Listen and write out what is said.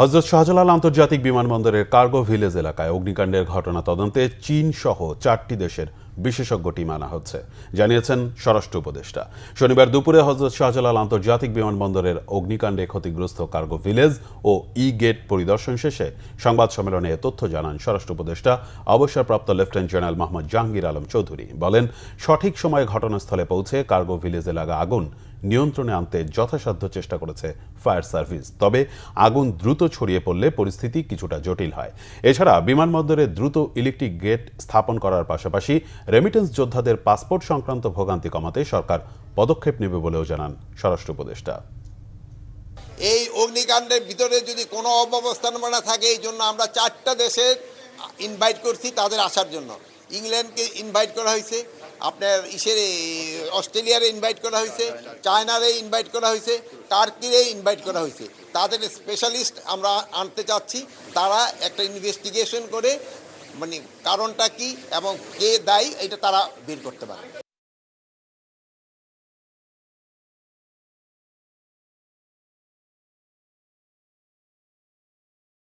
হজরত শাহজালাল আন্তর্জাতিক বিমানবন্দরের কার্গো ভিলেজ এলাকায় অগ্নিকাণ্ডের ঘটনা তদন্তে চীন সহ চারটি দেশের বিশেষজ্ঞ টিম আনা হচ্ছে। জানিয়েছেন স্বরাষ্ট্র উপদেষ্টা। শনিবার দুপুরে হজরত শাহজালাল আন্তর্জাতিক বিমানবন্দরের অগ্নিকাণ্ডে ক্ষতিগ্রস্ত কার্গো ভিলেজ ও ই গেট পরিদর্শন শেষে সংবাদ সম্মেলনে এ তথ্য জানান স্বরাষ্ট্র উপদেষ্টা। অবসরপ্রাপ্ত লেফটেন্যান্ট জেনারেল মোহাম্মদ জাহাঙ্গীর আলম চৌধুরী বলেন, সঠিক সময়ে ঘটনাস্থলে পৌঁছে কার্গো ভিলেজ লাগা আগুন নিয়ন্ত্রণে আনতে যথাসাধ্য চেষ্টা করেছে ফায়ার সার্ভিস। তবে আগুন দ্রুত ছড়িয়ে পড়লে পরিস্থিতি কিছুটা জটিল হয়। এছাড়া বিমানবন্দরে দ্রুত ইলেকট্রিক গেট স্থাপন করার পাশাপাশি রেমিটেন্স যোদ্ধাদের পাসপোর্ট সংক্রান্ত ভোগান্তি কমাতে সরকার পদক্ষেপ নেবে বলেও জানান স্বরাষ্ট্র উপদেষ্টা। এই অগ্নিকাণ্ডের ভিতরে যদি কোনো অব্যবস্থাপনা থাকে, এই জন্য আমরা চারটা দেশের ইনভাইট করছি তাদের আসার জন্য। ইংল্যান্ডকে ইনভাইট করা হয়েছে, আপনার ইসের অস্ট্রেলিয়ারে ইনভাইট করা হয়েছে, চায়নারে ইনভাইট করা হয়েছে, টার্কিরে ইনভাইট করা হয়েছে। তাদের স্পেশালিস্ট আমরা আনতে চাচ্ছি, তারা একটা ইনভেস্টিগেশন করে মানে কারণটা কি এবং কে দায়ী এটা তারা বের করতে পারে